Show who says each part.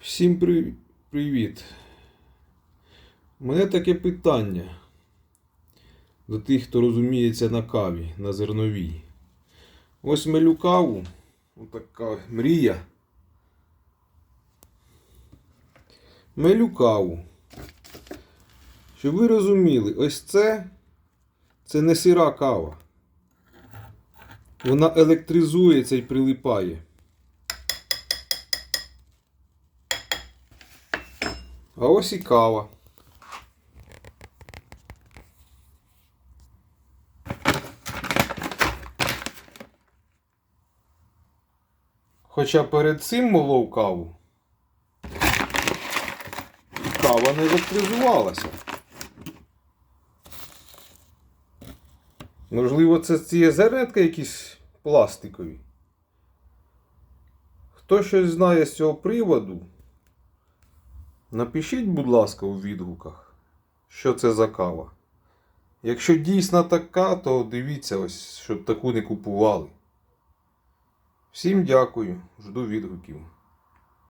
Speaker 1: Всім при... привіт. У мене таке питання до тих, хто розуміється на каві, на зерновій. Ось мелю каву, отака мрія. Мелю каву. Щоб ви розуміли, ось це, це не сира кава. Вона електризується і прилипає. А ось і кава. Хоча перед цим молов каву. Кава не електризувалася. Можливо, це ці зернятка якісь пластикові. Хто щось знає з цього приводу, Напишіть, будь ласка, у відгуках, що це за кава. Якщо дійсно така, то дивіться ось, щоб таку не купували. Всім дякую, жду відгуків.